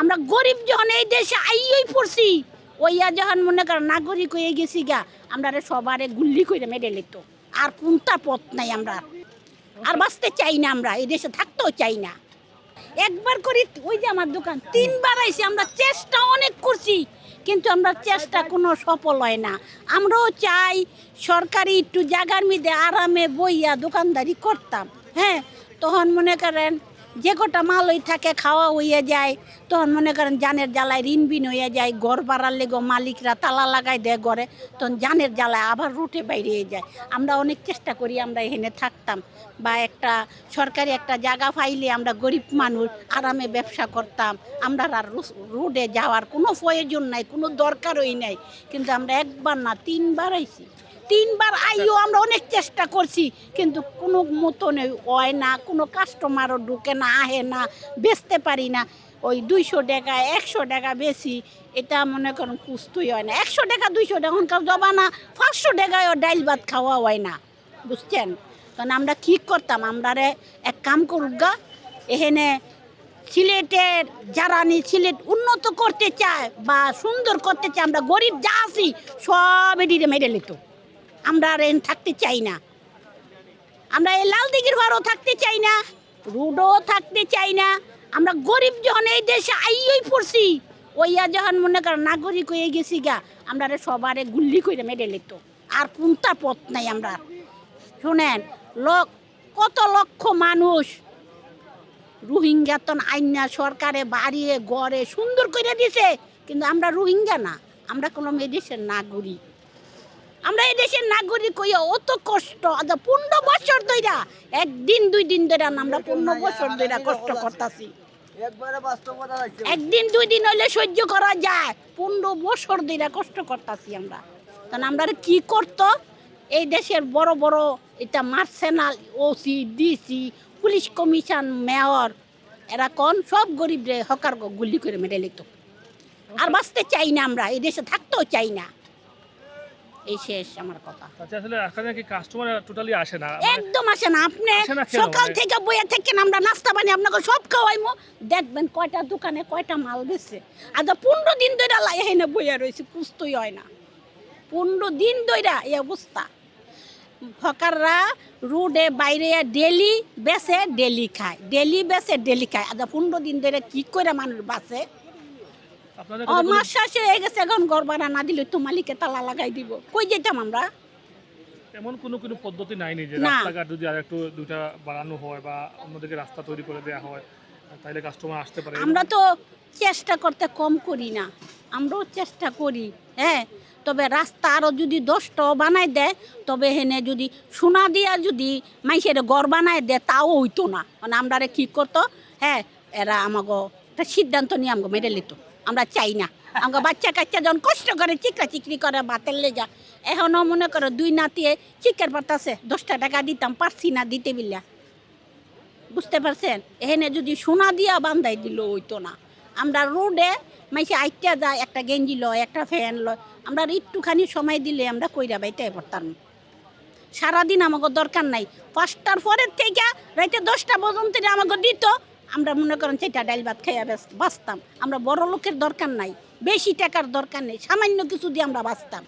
আমরা গরিব যখন এই দেশে আইই পড়ছি, ওইয়া যখন মনে কর নাগরিক হয়ে গেছি গা, আমরা সবারে গুল্লি করে মেরে লিত আর কোনটা পথ নাই আমরা। আর বাঁচতে চাই না আমরা, এই দেশে থাকতেও চাই না। একবার করি, ওই যে আমার দোকান, তিনবার আইছি, আমরা চেষ্টা অনেক করছি, কিন্তু আমরা চেষ্টা কোনো সফল হয় না। আমরাও চাই সরকারি একটু জাগার মধ্যে আরামে বইয়া দোকানদারি করতাম। হ্যাঁ তখন মনে করেন যে কটা মাল ওই থাকে, খাওয়া হইয়া যায়। তখন মনে করেন জানের জ্বালায় ঋণ বিন হইয়া যায়, ঘর বাড়ার লেগো মালিকরা তালা লাগাই দেয় ঘরে, তখন জানের জ্বালায় আবার রুটে বাইরে যায়। আমরা অনেক চেষ্টা করি আমরা এখানে থাকতাম বা একটা সরকারি একটা জায়গা পাইলে আমরা গরিব মানুষ, আরামে ব্যবসা করতাম। আমরা আর রোডে যাওয়ার কোনো প্রয়োজন নাই, কোনো দরকারই নাই। কিন্তু আমরা একবার না তিনবার আইছি। তিনবার আইও, আমরা অনেক চেষ্টা করছি, কিন্তু কোনো মতনে হয় না, কোনো কাস্টমারও ঢুকে না, আহে না, বেচতে পারি না। ওই দুইশো টাকা, একশো টাকা বেশি, এটা মনে করুন কুস্তই হয় না। একশো টাকা, দুইশো টাকা এখনকার জমানা পাঁচশো টাকায় ডাইল ভাত খাওয়া হয় না, বুঝছেন? কারণ আমরা কী করতাম আমরা এক কাম করুক গা এখানে সিলেটের যারা নি সিলেট উন্নত করতে চায় বা সুন্দর করতে চায়, আমরা গরিব যা আছি, সব এটিরে মেরে নিত। আমরা আর এন থাকতে চাই না। আমরা এই লাল দিঘির ঘরও থাকতে চাই না, রোডও থাকতে চাই না। আমরা গরিব যখন এই দেশে আইই পড়ছি, ওইয়া যখন মনে করেন নাগরিক হয়ে গেছি গা, আমরা সবারে গুল্লি করে মেরে নিত। আর কোনটা পথ নাই আমরা। শোনেন, লোক, কত লক্ষ মানুষ রোহিঙ্গা তো আইনা সরকারে বাড়িয়ে গড়ে সুন্দর করে দিছে, কিন্তু আমরা রোহিঙ্গা না। আমরা কোনো মেডিসিন নাগরিক। আমরা এই দেশের নাগরিক হইয়া অত কষ্ট আজ পনেরো বছর ধইরা একদিন দুই দিন ধরে না আমরা পনেরো বছর ধইরা কষ্ট করতেছি। একবারে বাস্তবতা লাগছে একদিন দুই দিন হইলে সহ্য করা যায় পনেরো বছর ধরে কষ্ট করতেছি আমরা। তখন আমরা কি করত? এই দেশের বড় বড় এটা মার্সেনাল OC DC police commission mayor এরা কোন? সব গরিবরে হকার গুলি করে মেরে লিত আর বাঁচতে চাই না আমরা এই দেশে থাকতেও চাই না। এই শেষ আমার কথা। আচ্ছা আসলে এখানে কি কাস্টমার টোটালি আসে না। মানে একদম আসে না। আপনি না? সকাল মানে- থেকে বইয়া থাকেন আমরা নাস্তা বানি আপনাকে সব খাওয়াইমো। দেখবেন কয়টা দোকানে কয়টা মাল আজ পনেরো দিন ধরে লাই হেনে বইয়া রয়েছে কুস্তই হয় না। পনেরো দিন ধরে এই অবস্থা। হকাররা রোডে বাইরে ডেলি বেচে ডেলি খায় ডেলি বেচে ডেলি খায়। আজ পনেরো দিন ধরে কি করে মানুষ বাঁচে? হয়ে গেছে এখন ঘর ভাড়া না দিলে তো মালিকে তালা লাগাই দিব। কই যেতাম আমরা? এমন কোনো কোনো পদ্ধতি নাই যে রাস্তাঘাট যদি আর একটু দুইটা বাড়ানো হয় বা অন্যদিকে রাস্তা তৈরি করে দেওয়া হয় তাহলে কাস্টমার আসতে পারে। আমরা তো চেষ্টা করতে কম করি না। আমরাও চেষ্টা করি হ্যাঁ। তবে রাস্তা আরও যদি দশটাও বানাই দেয় তবে হেনে যদি সোনা দিয়া যদি মাইসের গড় বানাই দেয় তাও হইতো না। মানে আমরা কি করতো? হ্যাঁ এরা আমাকে একটা সিদ্ধান্ত নিয়ে আমাকে মেরে নিত আমরা চাই না। আমাকে বাচ্চা কাচ্চা যখন কষ্ট করে চিকরা চিকরি করে, বাতের লেজা এখনও মনে করো দুই নাতিয়ে চিকের পাতাছে দশটা টাকা দিতাম, পারছি না দিতে বিল্লা। বুঝতে পারছেন? এখানে যদি সোনা দিয়া বান্ধাই দিল, হইতো না। আমরা রোডে মাইসে আইটা যায়, একটা গেঞ্জি লয়, একটা ফ্যান লয়, আমরা একটুখানি সময় দিলে আমরা কইরা বাইতে পারতাম সারাদিন আমাকে দরকার নাই। পাঁচটার পরের থেকে রাইতে দশটা পর্যন্ত আমাকে দিত আমরা মনে করেন সেটা ডাইল ভাত খাইয়া বাঁচতাম। আমরা বড় লোকের দরকার নাই, বেশি টাকার দরকার নেই, সামান্য কিছু দিয়ে আমরা বাঁচতাম।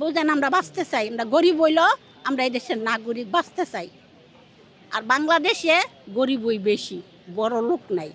বুঝেন, আমরা বাঁচতে চাই, আমরা গরিব হইল, আমরা এই দেশের নাগরিক বাঁচতে চাই। আর বাংলাদেশে গরিবই বেশি, বড় লোক নাই।